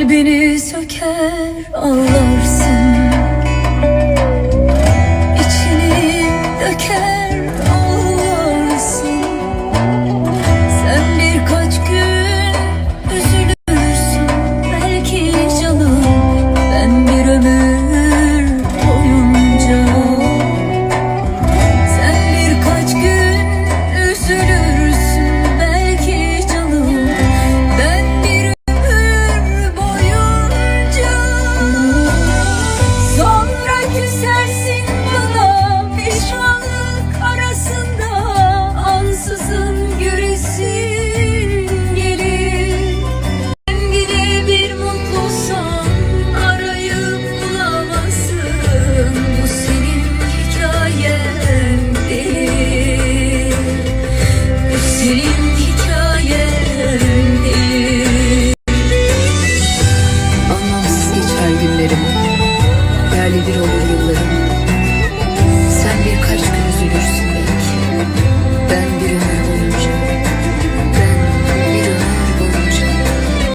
Kalbini söker Allah.